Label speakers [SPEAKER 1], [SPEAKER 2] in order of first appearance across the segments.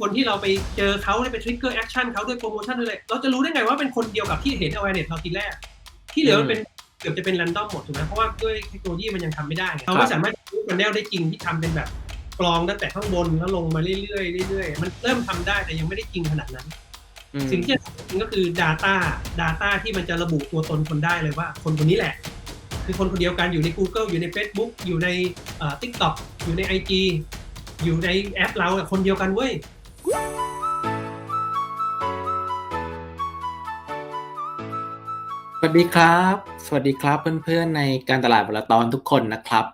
[SPEAKER 1] คนที่เราไปเจอเขาได้ไปทริกเกอร์แอคชั่นเขาด้วยโปรโมชั่นด้วยเลยเราจะรู้ได้ไงว่าเป็นคนเดียวกับที่เห็น awareness เราทีแรก ที่เหลือมันเป็นเกือบจะเป็น r รนดอมหมดถูกไหมเพราะว่าด้วยเทคโนโลยีมันยังทำไม่ได้ไงเราไม่สามารถรู้กันแนลได้จริงที่ทำเป็นแบบกรองตั้งแต่ข้างบนแล้วลงมาเรื่อยๆเรื่อยๆมันเริ่มทำได้แต่ยังไม่ได้จริงขนาดนั้น
[SPEAKER 2] อืม
[SPEAKER 1] สิ่งที่จะทำจริงก็คือ Data Data ที่มันจะระบุตัวตนคนได้เลยว่า คนคนนี้แหละ คือคนคนเดียวกันอยู่ใน Google อยู่ใน Facebook อยู่ในเอ่อ TikTok อยู่ใน IG อยู่ในแอปเราอะคนเดียวกันเว้ย
[SPEAKER 2] สวัสดีครับ สวัสดีครับเพื่อนๆในการตลาดวละตอนทุกคนนะครับ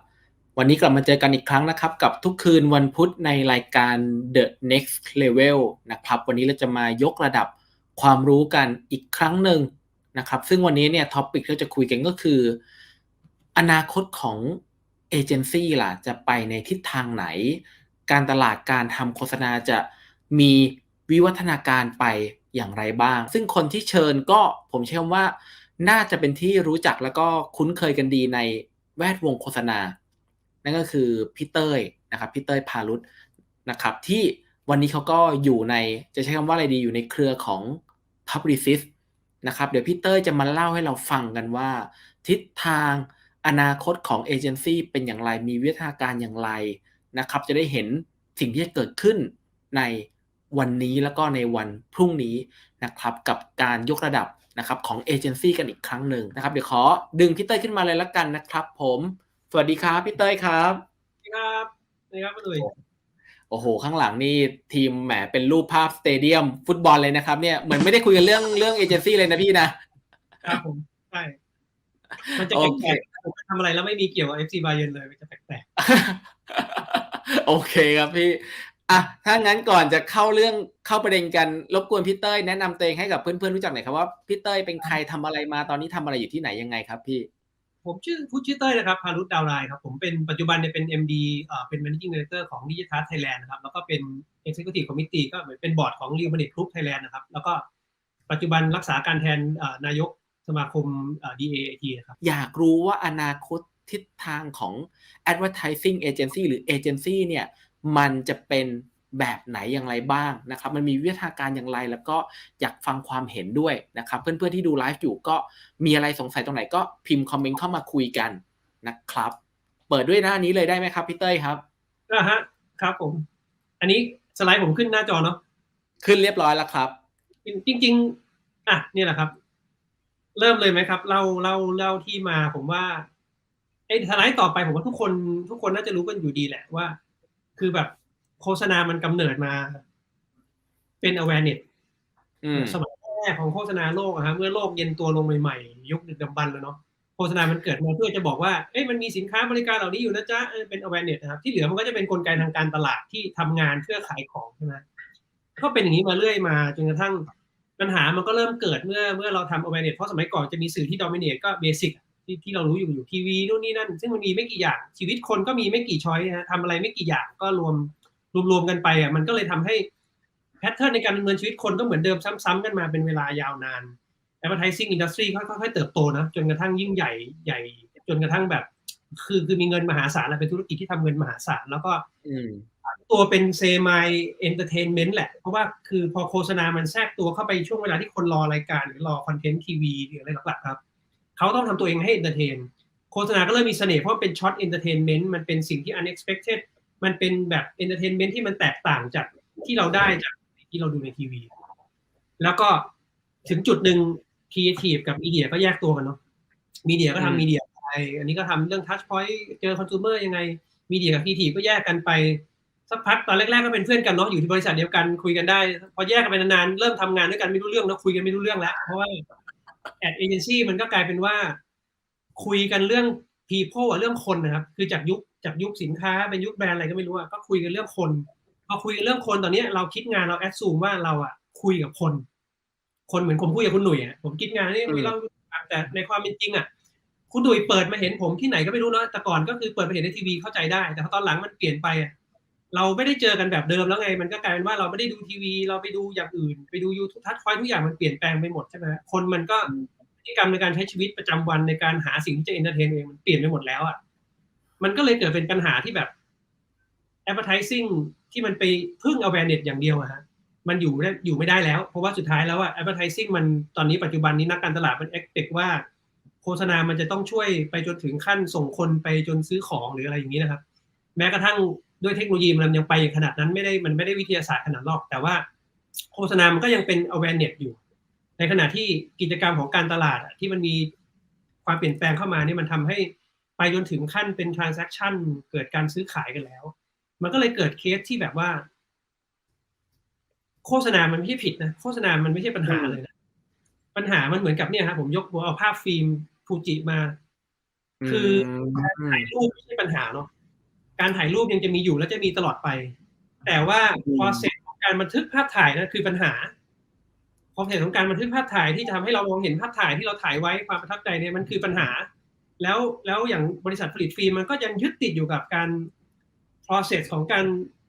[SPEAKER 2] วันนี้กลับมาเจอกันอีกครั้งนะครับ กับทุกคืนวันพุธในรายการ The Next Level นะครับ วันนี้เราจะมายกระดับความรู้กันอีกครั้งหนึ่งนะครับ ซึ่งวันนี้เนี่ยท็อปิกที่เราจะคุยกันก็คือ อนาคตของเอเจนซี่ล่ะจะไปในทิศทางไหน การตลาดการทำโฆษณาจะ มีวิวัฒนาการไปอย่างไรบ้าง ซึ่งคนที่เชิญก็ผมเชื่อว่าน่าจะเป็นที่รู้จักแล้วก็คุ้นเคยกันดีในแวดวงโฆษณา นั่นก็คือพี่เต้ยนะครับพี่เต้ยพารุตนะครับที่วันนี้เขาก็อยู่ในจะใช้คำว่าอะไรดีอยู่ในเครือของ p u b l i c i s นะครับเดี๋ยวพี่เต้ยจะมาเล่าให้เราฟังกันว่า ทิศทางอนาคตของเอเจนซี่เป็นอย่างไรมีวิทยาการอย่างไรนะครับ จะได้เห็นสิ่งที่จะเกิดขึ้นใน วันนี้แล้วก็ในวันพรุ่งนี้นะครับกับการยกระดับนะครับของเอเจนซี่กันอีกครั้งหนึ่งนะครับเดี๋ยวขอดึงพี่เต้ยขึ้นมาเลยละกันนะครับ ผม สวัสดีครับพี่เต้ยครับ
[SPEAKER 1] ครับนะครับคุณหนุ่ย
[SPEAKER 2] โอ้โห ข้างหลังนี่ทีมแหมเป็นรูปภาพสเตเดียมฟุตบอลเลยนะครับ เนี่ยเหมือนไม่ได้คุยกันเรื่องเรื่องเอเจนซี่เลยนะพี่นะ
[SPEAKER 1] ครับผมใช่มันจะ
[SPEAKER 2] โอ
[SPEAKER 1] แป
[SPEAKER 2] เค
[SPEAKER 1] ลกๆผมทำอะไรแล้วไม่มีเกี่ยวกับ FC Bayern เลยมันจะแปลก
[SPEAKER 2] โอเคครับพี่ อะถ้างั้นก่อนจะเข้าเรื่องเข้าประเด็นกันรบกวนพี่เต้ยแนะนำตัวเองให้กับเพื่อนๆรู้จักหน่อยครับว่าพี่เต้ยเป็นใครทำอะไรมาตอนนี้ทำอะไรอยู่ที่ไหนยังไงครับพี่
[SPEAKER 1] ๆผมชื่อผู้ชื่อเต้ยนะครับพารุตดาวไลน์ครับผมเป็นปัจจุบันเนี่ยเป็น MD เอ่อเป็น Managing Director ของ Digital Thailand นะครับแล้วก็เป็น Executive Committee ก็เหมือนเป็นบอร์ดของ Real Madrid Group Thailand นะครับแล้วก็ปัจจุบันรักษาการแทนเอ่อนายกสมาคมเอ่อ DAAT นะครับ
[SPEAKER 2] อยากรู้ว่าอนาคตทิศทางของ advertising agency หรือ agency เนี่ย มันจะเป็นแบบไหนอย่างไรบ้างนะครับ มันมีวิทยาการอย่างไรแล้วก็อยากฟังความเห็นด้วยนะครับ เพื่อนๆที่ดูไลฟ์อยู่ก็มีอะไรสงสัยตรงไหนก็พิมพ์คอมเมนต์เข้ามาคุยกันนะครับ เปิดด้วยหน้านี้เลยได้ไหมครับพี่เต้ยครับ
[SPEAKER 1] อ่าฮะครับผม อันนี้สไลด์ผมขึ้นหน้าจอเนาะ
[SPEAKER 2] ขึ้นเรียบร้อยแล้วครับ
[SPEAKER 1] จริง ๆอะนี่แหละครับ เริ่มเลยไหมครับเล่าเล่าเล่าที่มาผมว่าไอ้สไลด์ต่อไปผมว่าทุกคนทุกคนน่าจะรู้กันอยู่ดีแหละว่า คือแบบโฆษณามันกำเนิดมาเป็น awareness
[SPEAKER 2] อืม
[SPEAKER 1] สมัยแรกของโฆษณาโลกอะฮะเมื่อโลกเย็นตัวลงใหม่ๆ ยุคดึกดำบรรพ์แล้วเนาะโฆษณามันเกิดมาเพื่อจะบอกว่าเอ้ยมันมีสินค้าบริการเหล่านี้อยู่นะจ๊ะเออเป็น awareness นะครับที่เหลือมันก็จะเป็นกลไกทางการตลาดที่ทำงานเพื่อขายของใช่ไหมก็เป็นอย่างนี้มาเรื่อยมาจนกระทั่งปัญหามันก็เริ่มเกิดเมื่อเมื่อเราทำ awareness เพราะสมัยก่อนจะมีสื่อที่ dominate ก็เบสิก ที่ที่เรารู้อยู่อยู่ทีวีนู่นนี่นั่น ซึ่งมันมีไม่กี่อย่างชีวิตคนก็มีไม่กี่ช้อยนะทำอะไรไม่กี่อย่างก็รวมรวมรวมๆกันไปอะมันก็เลยทำให้แพทเทิร์นในการดำเนินชีวิตคนก็เหมือนเดิมซ้ำๆกันมาเป็นเวลายาวนาน advertising industry ค่อยๆเติบโตนะจนกระทั่งยิ่งใหญ่ใหญ่ จนกระทั่งแบบ คือคือมีเงินมหาศาลและเป็นธุรกิจที่ทำเงินมหาศาลแล้วก็
[SPEAKER 2] อืม
[SPEAKER 1] ตัวเป็นเซมายเอนเตอร์เทนเมนต์แหละ เพราะว่าคือพอโฆษณามันแทรกตัวเข้าไปช่วงเวลาที่คนรอรายการ หรือรอคอนเทนต์ทีวีหรืออะไรหลักๆครับ เขาต้องทำตัวเองให้เอนเตอร์เทนโฆษณาก็เริ่มมีเสน่ห์เพราะมันเป็นช็อตเอนเตอร์เทนเมนต์มันเป็นสิ่งที่ unexpected มันเป็นแบบเอนเตอร์เทนเมนต์ที่มันแตกต่างจากที่เราได้จากที่เราดูในทีวี แล้วก็ถึงจุดหนึ่งครีเอทีฟกับมีเดียก็แยกตัวกันเนาะมีเดียก็
[SPEAKER 2] อืม
[SPEAKER 1] ทำมีเดียไปอันนี้ก็ทำเรื่องทัชพอยต์เจอคอน sumer ยังไงมีเดียกับครีเอทีฟก็แยกกันไปสักพักตอนแรกๆก็เป็นเพื่อนกันเนาะอยู่ที่บริษัทเดียวกันคุยกันได้ พอแยกกันไปนานๆเริ่มทำงานด้วยกันไม่รู้เรื่องแล้วคุยกันไม่รู้เรื่องแล้วเพราะว่า แอดเอเจนซี่มันก็กลายเป็นว่า คุยกันเรื่อง people อะเรื่องคนนะครับ คือจากยุคจากยุคสินค้าเป็นยุคแบรนด์อะไรก็ไม่รู้อะก็คุยกันเรื่องคนพอคุยกันเรื่องคนตอนเนี้ยเราคิดงานเราแอดซูมว่าเราอะคุยกับคน คนเหมือนผมคุยกับคุณหนุ่ยอะผมคิดงานนี่
[SPEAKER 2] อืม
[SPEAKER 1] ไม่เล่าแต่ในความเป็นจริงอะคุณหนุ่ยเปิดมาเห็นผมที่ไหนก็ไม่รู้เนาะแต่ก่อนก็คือเปิดมาเห็นในทีวีเข้าใจได้ แต่พอตอนหลังมันเปลี่ยนไปอะ เราไม่ได้เจอกันแบบเดิมแล้วไง มันก็กลายเป็นว่าเราไม่ได้ดูทีวี เราไปดูอย่างอื่น ไปดูยูทูบทัชพอยทุกอย่างมันเปลี่ยนแปลงไปหมดใช่ไหมคนมันก็พฤติกรรมในการใช้ชีวิตประจำวันในการหาสิ่งที่จะเอนเตอร์เทนเองมันเปลี่ยนไปหมดแล้วอะมันก็เลยเกิดเป็นปัญหาที่แบบ advertising ที่มันไปพึ่ง awareness อย่างเดียวอะฮะมันอยู่ได้อยู่ไม่ได้แล้ว เพราะว่าสุดท้ายแล้วอะ advertising มันตอนนี้ปัจจุบันนี้นักการตลาดมัน expect ว่าโฆษณามันจะต้องช่วยไปจนถึงขั้นส่งคนไปจนซื้อของหรืออะไรอย่างนี้นะครับ แม้กระทั่ง ด้วยเทคโนโลยีมันยังไปอย่างขนาดนั้นไม่ได้มันไม่ได้วิทยาศาสตร์ขนาดนอก แต่ว่าโฆษณามันก็ยังเป็น awareness อยู่ ในขณะที่กิจกรรมของการตลาดอะที่มันมีความเปลี่ยนแปลงเข้ามาเนี่ยมันทำให้ไปจนถึงขั้นเป็น transaction เกิดการซื้อขายกันแล้ว มันก็เลยเกิดเคสที่แบบว่า โฆษณามันไม่ใช่ผิดนะโฆษณามันไม่ใช่ปัญหาเลยนะปัญหามันเหมือนกับเนี่ยครับผมยกผมเอาภาพฟิล์มฟูจิมา คือถ่ายรูปไม่ใช่ปัญหาเนาะ การถ่ายรูปยังจะมีอยู่และจะมีตลอดไป แต่ว่า
[SPEAKER 2] อืม
[SPEAKER 1] process ของการบันทึกภาพถ่ายนะคือปัญหา process ของการบันทึกภาพถ่ายที่จะทำให้เรามองเห็นภาพถ่ายที่เราถ่ายไว้ความประทับใจเนี่ยมันคือปัญหา แล้วแล้วอย่างบริษัทผลิตฟิล์มมันก็ยังยึดติดอยู่กับการ process ของการ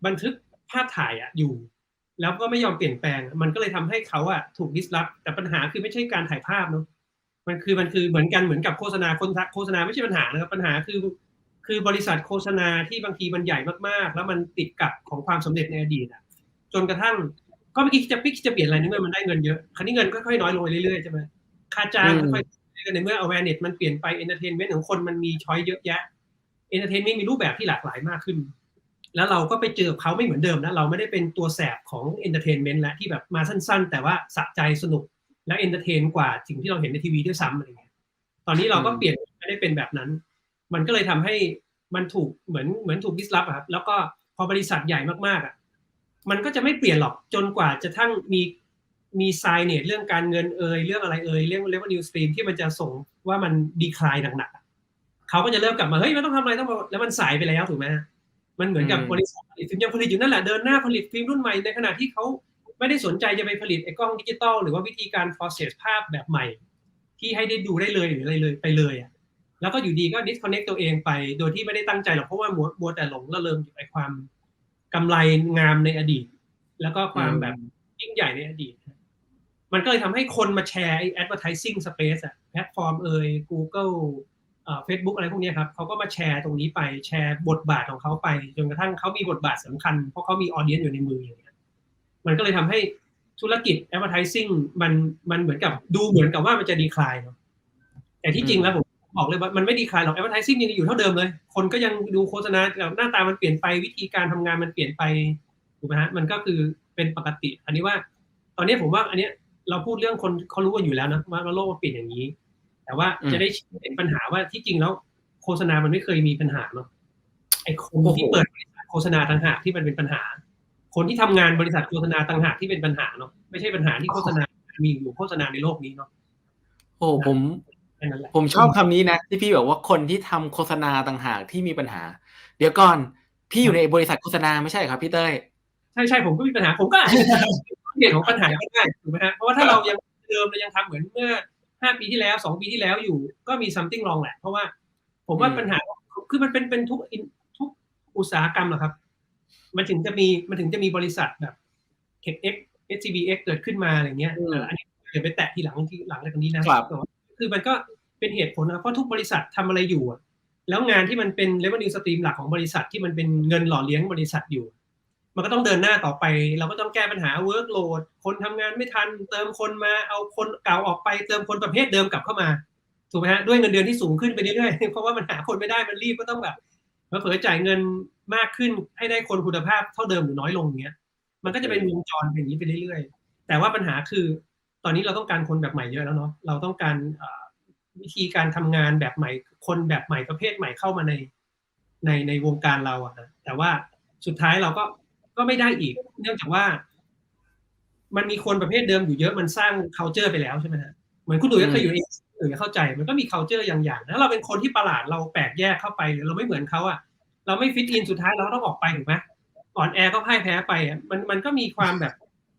[SPEAKER 1] บันทึกภาพถ่ายอะอยู่ แล้วก็ไม่ยอมเปลี่ยนแปลง มันก็เลยทำให้เขาอะถูก disrupt แต่ปัญหาคือไม่ใช่การถ่ายภาพเนาะมันคือมันคือเหมือนกันเหมือนกับโฆษณาคนโฆษณาไม่ใช่ปัญหานะครับปัญหาคือ คือบริษัทโฆษณาที่บางทีมันใหญ่มากๆ แล้วมันติดกับของความสำเร็จในอดีตอะจนกระทั่งก็เมื่อกี้จะปิกจะเปลี่ยนอะไรในเมื่อมันได้เงินเยอะคราวนี้เงินค่อยๆน้อยลงไปเรื่อยๆใช่ไหมค่าจ้าง
[SPEAKER 2] อืม
[SPEAKER 1] ค่อยๆในเมื่อ awareness มันเปลี่ยนไป entertainment ของคนมันมีช้อยเยอะแยะ entertainment มีรูปแบบที่หลากหลายมากขึ้น แล้วเราก็ไปเจอกับเขาไม่เหมือนเดิมนะเราไม่ได้เป็นตัวแสบของ entertainment แล้วที่แบบมาสั้น ๆ แต่ว่าสะใจสนุกและ entertain กว่าสิ่งที่เราเห็นในทีวีด้วยซ้ำอะไรเงี้ยตอนนี้เราก็
[SPEAKER 2] อืม
[SPEAKER 1] เปลี่ยนไม่ได้เป็นแบบนั้น มันก็เลยทำให้มันถูกเหมือนเหมือนถูกดิสลอฟครับแล้วก็พอบริษัทใหญ่มากๆอะมันก็จะไม่เปลี่ยนหรอกจนกว่าจะทั้งมีมีไซเนตเรื่องการเงินเอ่ยเรื่องอะไรเอ่ยเรื่องเรื่องนิวสตรีมที่มันจะส่งว่ามันดีคลายหนักๆอะเขาก็จะเริ่มกลับมาเฮ้ยมันต้องทำอะไรต้องมาแล้วมันสายไปแล้วถูกไหมฮะมันเหมือนกับ
[SPEAKER 2] อืม
[SPEAKER 1] บริษัทผลิตฟิล์มยังผลิตอยู่นั่นแหละเดินหน้าผลิตฟิล์มรุ่นใหม่ในขณะที่เขาไม่ได้สนใจจะไปผลิตไอ้กล้องดิจิตอลหรือว่าวิธีการ process ภาพแบบใหม่ ที่ให้ได้ดูได้เลยหรืออะไรเลยไปเลยอะ แล้วก็อยู่ดีก็ disconnect ตัวเองไป โดยที่ไม่ได้ตั้งใจหรอกเพราะว่ามัวมัวแต่หลงละเริงอยู่ไอ้ความกำไรงามในอดีต แล้วก็ความแบบยิ่งใหญ่ในอดีต มันก็เลยทำให้คนมาแชร์ไอ้ advertising space อะแพลตฟอร์มเอ่ย Google เอ่อ Facebook อะไรพวกเนี้ยครับเขาก็มาแชร์ตรงนี้ไปแชร์บทบาทของเขาไป จนกระทั่งเขามีบทบาทสำคัญ เพราะเขามีออเดียนอยู่ในมืออย่างเงี้ยมันก็เลยทำให้ธุรกิจ advertising มันมันเหมือนกับดูเหมือนกับว่ามันจะดีคลายเนาะแต่ที่จริงแล้วผม บอกเลยว่ามันไม่ดีคลายหรอก advertising ยังอยู่เท่าเดิมเลย คนก็ยังดูโฆษณาแต่หน้าตามันเปลี่ยนไปวิธีการทำงานมันเปลี่ยนไปถูกไหมฮะมันก็คือเป็นปกติ อันนี้ว่า ตอนนี้ผมว่าอันเนี้ยเราพูดเรื่องคนเขารู้กันอยู่แล้วนะว่าว่าโลกมันเปลี่ยนอย่างนี้ แต่ว่า
[SPEAKER 2] อืม
[SPEAKER 1] จะได้เห็นปัญหาว่าที่จริงแล้วโฆษณามันไม่เคยมีปัญหาเนาะไอ้คน
[SPEAKER 2] โอ้โห
[SPEAKER 1] ที่เปิดบริษัทโฆษณาต่างหากที่มันเป็นปัญหา คนที่ทำงานบริษัทโฆษณาต่างหากที่เป็นปัญหาเนาะไม่ใช่ปัญหาที่โฆษณามีอยู่โฆษณาในโลกนี้เนาะ
[SPEAKER 2] โอ้ผม
[SPEAKER 1] แค่นั้นแหละ
[SPEAKER 2] ผมชอบคำนี้นะที่พี่บอกว่าคนที่ทำโฆษณาต่างหากที่มีปัญหา เดี๋ยวก่อนพี่อยู่ในบริษัทโฆษณาไม่ใช่เหรอครับพี่เต้ย
[SPEAKER 1] ใช่ใช่ผมก็มีปัญหาผมก็อาจจะเหตุของปัญหาก็ได้ถูกไหมฮะเพราะว่าถ้าเรายังเดิมเรายังทำเหมือนเมื่อห้าปีที่แล้วสองปีที่แล้วอยู่ ก็มี something wrong แหละ เพราะว่าผมว่า
[SPEAKER 2] อืม
[SPEAKER 1] ปัญหาคือมันเป็นเป็นทุกอินทุกอุตสาหกรรมหรอครับ มันถึงจะมีมันถึงจะมีบริษัทแบบ TechX SCBX เกิดขึ้นมาอะไรเงี้ย
[SPEAKER 2] อืม
[SPEAKER 1] เอออันนี้เดี๋ยวไปแตะทีหลังที่หลังจากนี้นะครับแต่ว่า คือมันก็เป็นเหตุผลนะเพราะทุกบริษัททำอะไรอยู่แล้วงานที่มันเป็น revenue stream หลักของบริษัทที่มันเป็นเงินหล่อเลี้ยงบริษัทอยู่ มันก็ต้องเดินหน้าต่อไป เราก็ต้องแก้ปัญหา workload คนทำงานไม่ทัน เติมคนมาเอาคนเก่าออกไปเติมคนประเภทเดิมกลับเข้ามาถูกไหมฮะด้วยเงินเดือนที่สูงขึ้นไปเรื่อยๆเพราะว่ามันหาคนไม่ได้มันรีบก็ต้องแบบเผลอจ่ายเงินมากขึ้นให้ได้คนคุณภาพเท่าเดิมหรือน้อยลงอย่างเงี้ย มันก็จะเป็นวงจรอย่างนี้ไปเรื่อยๆ แต่ว่าปัญหาคือ ตอนนี้เราต้องการคนแบบใหม่เยอะแล้วเนาะเราต้องการวิธีการทำงานแบบใหม่ คนแบบใหม่ประเภทใหม่เข้ามาในในในวงการเราอะนะแต่ว่าสุดท้ายเราก็ก็ไม่ได้อีก เนื่องจากว่า มันมีคนประเภทเดิมอยู่เยอะมันสร้าง culture ไปแล้วใช่ไหมฮะเหมือนคุณดุยก็เคยอยู่เองหรือเข้าใจ มันก็มี culture อย่างอย่างถ้าเราเป็นคนที่ประหลาดเราแปลกแยกเข้าไปหรือเราไม่เหมือนเขาอะเราไม่ฟิตอินสุดท้ายเราก็ต้องออกไปถูกไหมอ่อนแอก็พ่ายแพ้ไปอะมันมันก็มีความแบบ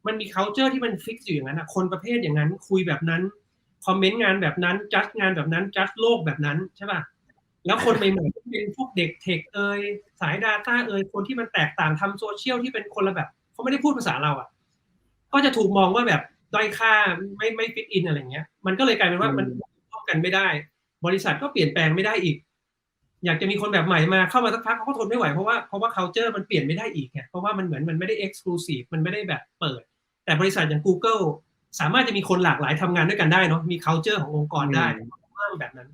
[SPEAKER 1] มันมี culture ที่มันฟิกอยู่อย่างนั้นอะคนประเภทอย่างนั้น คุยแบบนั้นคอมเมนต์งานแบบนั้น จัดงานแบบนั้น จัดโลกแบบนั้นใช่ป่ะแล้วคนใหม่ๆที่เป็นพวกเด็กเทคเอยสาย Data เอยคนที่มันแตกต่างทำโซเชียลที่เป็นคนละแบบเขาไม่ได้พูดภาษาเราอะ ก็จะถูกมองว่าแบบด้อยค่าไม่ไม่ฟิตอินอะไรเงี้ย มันก็เลยกลายเป็นว่ามันร่วมกันไม่ได้ บริษัทก็เปลี่ยนแปลงไม่ได้อีก อยากจะมีคนแบบใหม่มาเข้ามาสักพักเขาก็ทนไม่ไหวเพราะว่าเพราะว่า culture มันเปลี่ยนไม่ได้อีกไงเพราะว่ามันเหมือนมันไม่ได้ exclusive มันไม่ได้แบบเปิด แต่บริษัทอย่าง Google สามารถจะมีคนหลากหลายทำงานด้วยกันได้เนาะมี culture ขององค์กรได้ว่าแบบนั้น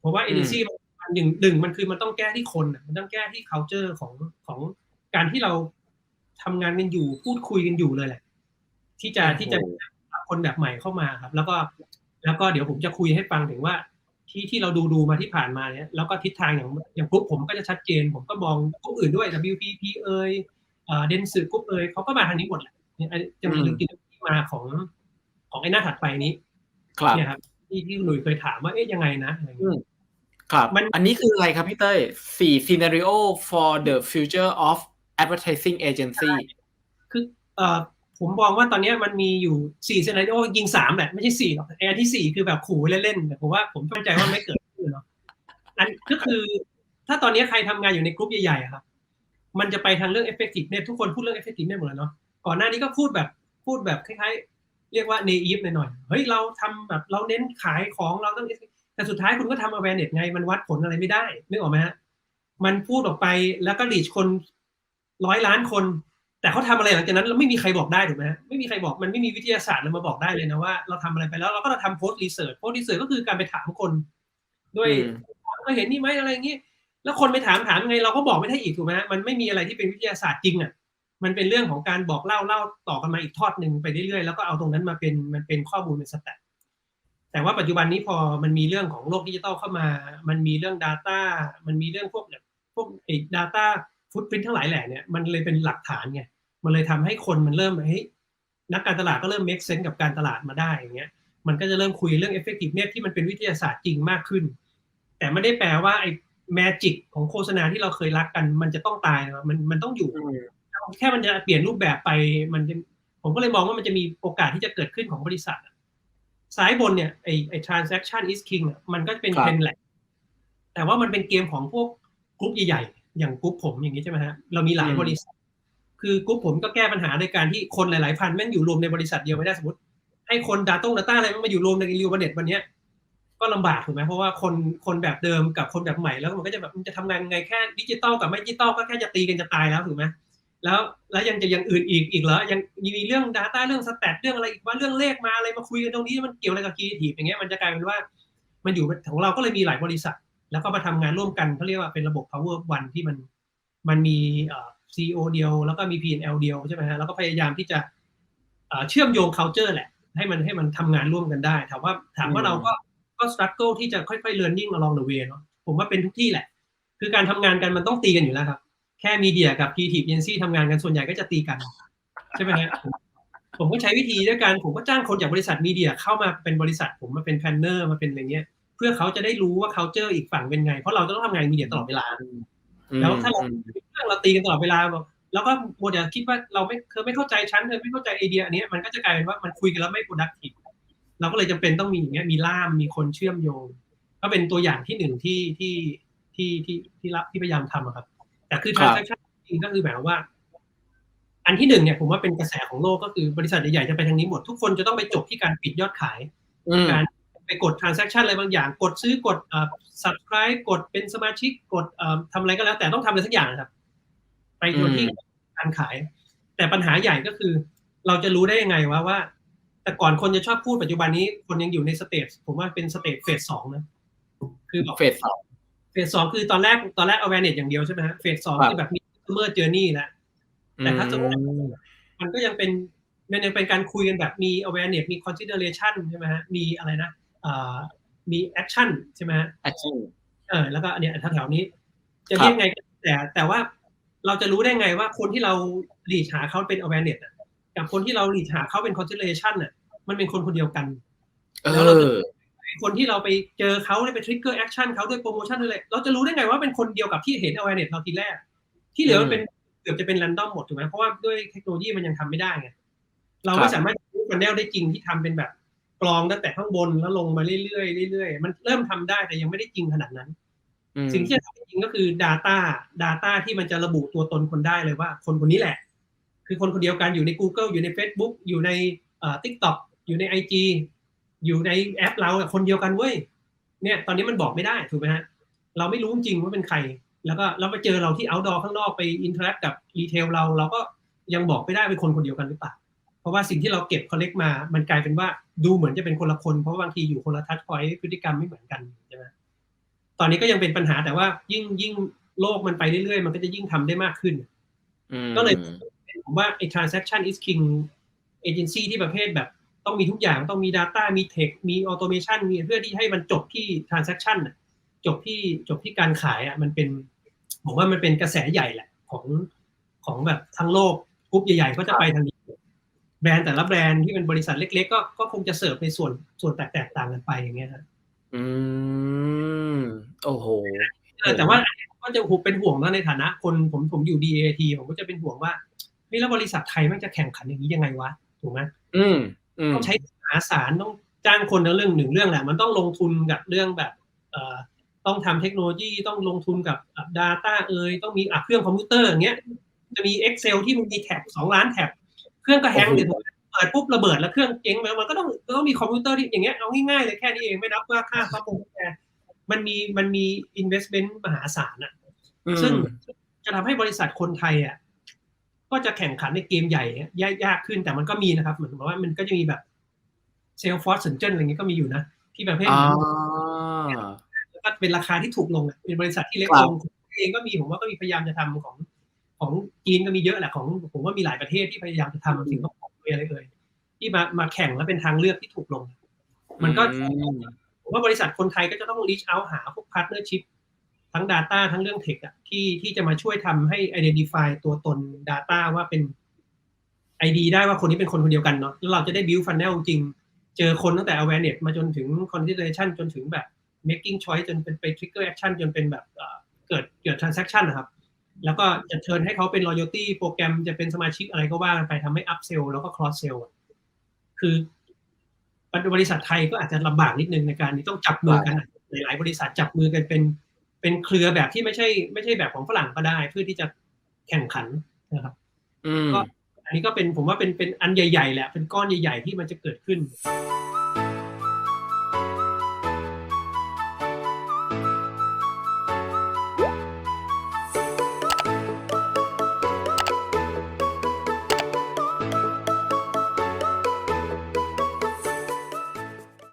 [SPEAKER 1] เพราะว่า agency มันหนึ่งหนึ่งมันคือมันต้องแก้ที่คนอะมันต้องแก้ที่ culture ของของการที่เราทำงานกันอยู่พูดคุยกันอยู่เลยแหละ ที่จะที่จะหาคนแบบใหม่เข้ามาครับ แล้วก็แล้วก็เดี๋ยวผมจะคุยให้ฟังถึงว่าที่ที่เราดูดูมาที่ผ่านมาเนี่ยแล้วก็ทิศทางอย่างอย่างกรุ๊ปผมก็จะชัดเจน ผมก็มองกรุ๊ปอื่นด้วย WPP เอ่ยเดนสึกรุ๊ปเอ่ยเขาก็มาทางนี้หมดแหละ เนี่ยอันนี้จะมี
[SPEAKER 2] อืม
[SPEAKER 1] เรื่องที่มาของของไอ้หน้าถัดไปนี้
[SPEAKER 2] ครับ
[SPEAKER 1] เนี่ยครับที่ที่คุณหนุ่ยเคยถามว่าเอ๊ะยังไงนะอะไรอย่างเงี้ย
[SPEAKER 2] ครับ
[SPEAKER 1] มัน
[SPEAKER 2] อันนี้คืออะไรครับพี่เต้ยสี่ scenario for the future of advertising agency
[SPEAKER 1] คือเอ่อผมมองว่าตอนเนี้ยมันมีอยู่สี่เซนโอยิงสามแหละไม่ใช่สี่หรอกไอ้อันที่สี่คือแบบขู่เล่นๆแต่ผมว่าผมเข้าใจว่าไม่เกิดขึ้นเนาะอันก็คือ ถ้าตอนนี้ใครทำงานอยู่ในกลุ่มใหญ่ๆอะครับ มันจะไปทางเรื่อง effective เนี่ยทุกคนพูดเรื่อง effective เนี่ยหมดเลยเนาะ ก่อนหน้านี้ก็พูดแบบพูดแบบคล้ายๆ เรียกว่า naive หน่อยๆเฮ้ยเราทำแบบเราเน้นขายของเราต้อง effective แต่สุดท้ายคุณก็ทำ awareness ไงมันวัดผลอะไรไม่ได้นึกออกไหมฮะมันพูดออกไปแล้วก็ reach คนร้อยล้านคน แต่เขาทำอะไรหลังจากนั้นเราไม่มีใครบอกได้ถูกไหมฮะไม่มีใครบอกมันไม่มีวิทยาศาสตร์เลยมาบอกได้เลยนะว่าเราทำอะไรไปแล้วเราก็จะทำ post research post research ก็คือการไปถามคน ด้วย
[SPEAKER 2] อืม
[SPEAKER 1] เคยเห็นนี่ไหมอะไรอย่างงี้แล้วคนไปถามถามยังไงเราก็บอกไม่ได้อีกถูกไหมฮะมันไม่มีอะไรที่เป็นวิทยาศาสตร์จริงอะ มันเป็นเรื่องของการบอกเล่าเล่าต่อกันมาอีกทอดหนึ่งไปเรื่อยๆแล้วก็เอาตรงนั้นมาเป็นมันเป็นข้อมูลเป็นสแตทแต่ว่าปัจจุบันนี้พอมันมีเรื่องของโลกดิจิตอลเข้ามา มันมีเรื่อง Data มันมีเรื่องพวกแบบพวกไอ้ Data Footprint ทั้งหลายแหล่เนี่ยมันเลยเป็นหลักฐานไงมันเลยทำให้คนมันเริ่มเฮ้ยนักการตลาดก็เริ่ม make sense กับการตลาดมาได้อย่างเงี้ยมันก็จะเริ่มคุยเรื่อง effectiveness ที่มันเป็นวิทยาศาสตร์จริงมากขึ้น แต่ไม่ได้แปลว่าไอ้ magic ของโฆษณาที่เราเคยรักกัน มันจะต้องตายนะมันมันต้องอยู่ แค่มันจะเปลี่ยนรูปแบบไปมันจะผมก็เลยมองว่ามันจะมีโอกาสที่จะเกิดขึ้นของบริษัทอะซ้ายบนเนี่ยไอ้ไอ้ transaction is king อะมันก็จะเป็น
[SPEAKER 2] ครับ
[SPEAKER 1] เทรนด์แหละแต่ว่ามันเป็นเกมของพวกกรุ๊ปใหญ่ๆ อย่างกรุ๊ปผมอย่างนี้ใช่ไหมฮะเรามีหลาย
[SPEAKER 2] อืม
[SPEAKER 1] บริษัท คือกรุ๊ปผมก็แก้ปัญหาในการที่คนหลายๆพันแม่งอยู่รวมในบริษัทเดียวไม่ได้สมมติ ให้คนดาต้งดาต้าอะไรมันมาอยู่รวมในรีวเน็ตวันเนี้ยก็ลำบากถูกไหมเพราะว่าคนคนแบบเดิมกับคนแบบใหม่แล้วมันก็จะแบบมันจะทำงานยังไงแค่ดิจิตอลกับไม่ดิจิตอลก็แค่จะตีกันจะตายแล้วถูกไหม แล้วแล้วยังจะอยังอื่นอีกอีกเหรอยังมีเรื่อง Data เรื่องสแตทเรื่องอะไรอีกว่าเรื่องเลขมาอะไรมาคุยกันตรงนี้มันเกี่ยวอะไรกับคีทีอย่างเงี้ยมันจะกลายเป็นว่ามันอยู่ของเราก็เลยมีหลายบริษัท แล้วก็มาทำงานร่วมกันเขาเรียกว่าเป็นระบบ power one ที่มันมันมีเอ่อ CEO เดียวแล้วก็มี P&L เดียวใช่ไหมฮะแล้วก็พยายามที่จะเอ่อเชื่อมโยง culture แหละ ให้มันให้มันทำงานร่วมกันได้ถามว่าถามว่า
[SPEAKER 2] อืม
[SPEAKER 1] เราก็ก็ struggle ที่จะค่อยๆ learning along the way เนาะผมว่าเป็นทุกที่แหละ คือการทำงานกันมันต้องตีกันอยู่แล้วครับแค่มีเดียกับ creative agency ทำงานกันส่วนใหญ่ก็จะตีกัน ใช่ไหมฮะผมผมก็ใช้วิธีด้วยการผมก็จ้างคนจากบริษัทมีเดียเข้ามาเป็นบริษัทผมมาเป็นแพนเนอร์มาเป็นอะไรเงี้ย เพื่อเขาจะได้รู้ว่า culture อีกฝั่งเป็นไง เพราะเราต้องทำงานมีเดียตลอดเวลา แล้วถ้าเรา
[SPEAKER 2] อืม
[SPEAKER 1] เรื่องเราตีกันตลอดเวลาบอกแล้วก็โมเดลคิดว่าเราไม่เธอไม่เข้าใจฉันเธอไม่เข้าใจไอเดียอันเนี้ยมันก็จะกลายเป็นว่ามันคุยกันแล้วไม่ productive เราก็เลยจำเป็นต้องมีอย่างเงี้ยมีล่ามมีคนเชื่อมโยง ก็เป็นตัวอย่างที่หนึ่งที่ที่ที่ที่ที่รับที่พยายามทำอะครับ แต่คือ
[SPEAKER 2] ครับ
[SPEAKER 1] transaction จริงก็คือหมายความว่า อันที่หนึ่งเนี่ยผมว่าเป็นกระแสของโลกก็คือบริษัทใหญ่ๆจะไปทางนี้หมด ทุกคนจะต้องไปจบที่การปิดยอดขาย
[SPEAKER 2] อืม
[SPEAKER 1] การไปกด transaction อะไรบางอย่าง กดซื้อกดเอ่อ subscribe กดเป็นสมาชิกกดเอ่อทำอะไรก็แล้ว แต่ต้องทำอะไรสักอย่างนะครับ ไปตัวที่การขาย แต่ปัญหาใหญ่ก็คือ เราจะรู้ได้ยังไงว่าว่า แต่ก่อนคนจะชอบพูดปัจจุบันนี้คนยังอยู่ในสเตจผมว่าเป็นสเตจเฟสสองนะ คือบอก
[SPEAKER 2] เฟสสอง
[SPEAKER 1] เฟสสองคือตอนแรกตอนแรก awareness อย่างเดียวใช่ไหมฮะเฟสสอง
[SPEAKER 2] ครับ
[SPEAKER 1] คือแบบมี customer journey แล้วแต่ถ้าสมมุติ
[SPEAKER 2] อืม
[SPEAKER 1] มันก็ยังเป็นมันยังเป็นการคุยกันแบบมี awareness มี consideration ใช่ไหมฮะ มีอะไรนะเอ่อมี action ใช่ไหมฮะ
[SPEAKER 2] action
[SPEAKER 1] เออแล้วก็อันเนี้ยแถวๆนี้ จะ
[SPEAKER 2] ครับ
[SPEAKER 1] เรียกไงก็แต่แต่ว่าเราจะรู้ได้ไงว่าคนที่เราหลีดหาเขาเป็น awareness อะกับคนที่เราหลีดหาเขาเป็น consideration น่ะ มันเป็นคนคนเดียวกัน
[SPEAKER 2] เอ
[SPEAKER 1] แล้วเราจะ
[SPEAKER 2] อ
[SPEAKER 1] คนที่เราไปเจอเขาได้ไป trigger action เขาด้วยโปรโมชั่นด้วยเลยเราจะรู้ได้ไงว่าเป็นคนเดียวกับที่เห็น awareness เราทีแรก ที่เหลือมันเป็นเกือบจะเป็น random หมดถูกไหมเพราะว่าด้วยเทคโนโลยีมันยังทำไม่ได้ไงเรา
[SPEAKER 2] ครั
[SPEAKER 1] ไม่
[SPEAKER 2] บ
[SPEAKER 1] สามารถรู้กันแนลได้จริงที่ทำเป็นแบบกรองตั้งแต่ข้างบนแล้วลงมาเรื่อยๆเรื่อยๆมันเริ่มทำได้แต่ยังไม่ได้จริงขนาดนั้น
[SPEAKER 2] อืม
[SPEAKER 1] สิ่งที่จะทำได้จริงก็คือ Data Data ที่มันจะระบุตัวตนคนได้เลยว่า คนคนนี้แหละ คือคนคนเดียวกันอยู่ใน Google อยู่ใน Facebook อยู่ในเอ่อ TikTok อยู่ใน IG อยู่ในแอปเราอะคนเดียวกันเว้ยเนี่ยตอนนี้มันบอกไม่ได้ถูกไหมฮะเราไม่รู้จริงๆว่าเป็นใคร แล้วก็เราไปเจอเราที่ outdoor ข้างนอกไปอินเทอร์แอคกับรีเทลเราเราก็ยังบอกไม่ได้เป็นคนคนเดียวกันหรือเปล่าเพราะว่าสิ่งที่เราเก็บ collect มา มันกลายเป็นว่าดูเหมือนจะเป็นคนละคน เพราะว่าบางทีอยู่คนละทัชพอยต์พฤติกรรมไม่เหมือนกันใช่ไหมตอนนี้ก็ยังเป็นปัญหาแต่ว่ายิ่งยิ่งโลกมันไปเรื่อยๆ มันก็จะยิ่งทำได้มากขึ้น
[SPEAKER 2] อืม
[SPEAKER 1] ก็เลยผมว่าไอ้ transaction is king agency ที่ประเภทแบบ ต้องมีทุกอย่างต้องมี data มี tech มี automation มีเพื่อที่ให้มันจบที่ transaction น่ะจบที่จบที่การขายอะมันเป็นผมว่ามันเป็นกระแสใหญ่แหละของของแบบทั้งโลกกรุ๊ปใหญ่ๆก็จะไปทางนี้แบรนด์แต่ละแบรนด์ที่เป็นบริษัทเล็ก ๆ ก็ก็คงจะเสิร์ฟในส่วนส่วนแตกต่างกันไปอย่างเงี้ยครับ
[SPEAKER 2] อืมโอ้โห
[SPEAKER 1] เออแต่ว่าอันนี้ผมก็จะเป็นห่วงนะในฐานะคนผมผมอยู่ DAT ผมก็จะเป็นห่วงว่าเฮ้ยแล้วบริษัทไทยมันจะแข่งขันอย่างนี้ยังไงวะถูกไหม
[SPEAKER 2] อืมอืม
[SPEAKER 1] ต้องใช้มหาศาลต้องจ้างคนในเรื่องหนึ่งเรื่องแหละ มันต้องลงทุนกับเรื่องแบบเอ่อต้องทำเทคโนโลยีต้องลงทุนกับอะ Data เอ่ยต้องมีอะเครื่องคอมพิวเตอร์อย่างเงี้ยจะมี Excel ที่มันมีแท็บสองล้านแท็บเครื่องก็แฮงก์เดี๋ยวเปิดปุ๊บระเบิดแล้วเครื่องเจ๊งไปมันก็ต้องต้องมีคอมพิวเตอร์ที่อย่างเงี้ยเอาง่ายๆเลยแค่นี้เองไม่นับว่าค่าซัพพอร์ตแมันมีมันมี investment มหาศาลอะซึ่งจะทำให้บริษัทคนไทยอะ ก็จะแข่งขันในเกมใหญ่อะยากยากขึ้นแต่มันก็มีนะครับเหมือนกับว่ามันก็จะมีแบบเซลฟอร์สสนเจนอะไรเงี้ยก็มีอยู่นะ ที่ประเภท
[SPEAKER 2] อ่า
[SPEAKER 1] แล้วก็เป็นราคาที่ถูกลงอะเป็นบริษัทที่เล็ก
[SPEAKER 2] ครั
[SPEAKER 1] ล
[SPEAKER 2] บ
[SPEAKER 1] งเองก็มีผมว่าก็มีพยายามจะทำของของจีนก็มีเยอะแหละของผมว่ามีหลายประเทศที่พยายามจะทำสิงคโปร์อะไรเลยที่มามาแข่งแล้วเป็นทางเลือกที่ถูกลง มันก็
[SPEAKER 2] อืม
[SPEAKER 1] ผมว่าบริษัทคนไทยก็จะต้อง reach out หาพวก partnership ทั้ ทั้ง Data ทั้งเรื่อง Tech อะที่ที่จะมาช่วยทำให้ identify ตัวตน Data ว่าเป็น ID ได้ว่าคนนี้เป็นคนคนเดียวกันเนาะแล้วเราจะได้ build funnel จริง เจอคนตั้งแต่ awareness มาจนถึง consideration จนถึงแบบ making choice จนเป็นไป trigger action จนเป็นแบบเกิดเกิด transaction นะครับ แล้วก็จะเชิญให้เขาเป็น loyalty โปรแกรมจะเป็นสมาชิกอะไรก็ว่ากันไปทำให้ up sell แล้วก็ cross sell อะคือบริษัทไทยก็อาจจะลำบากนิดนึงในการที่ต้องจับมือกันหลายๆบริษัทจับมือกันเป็น เป็นเครือแบบที่ไม่ใช่ ไม่ใช่แบบของฝรั่งก็ได้ เพื่อที่จะแข่งขันนะครับ
[SPEAKER 2] อืม
[SPEAKER 1] ก็อันนี้ก็เป็นผมว่าเป็นเป็นอันใหญ่ ๆ แหละเป็นก้อนใหญ่ ๆ ที่มันจะเกิดขึ้น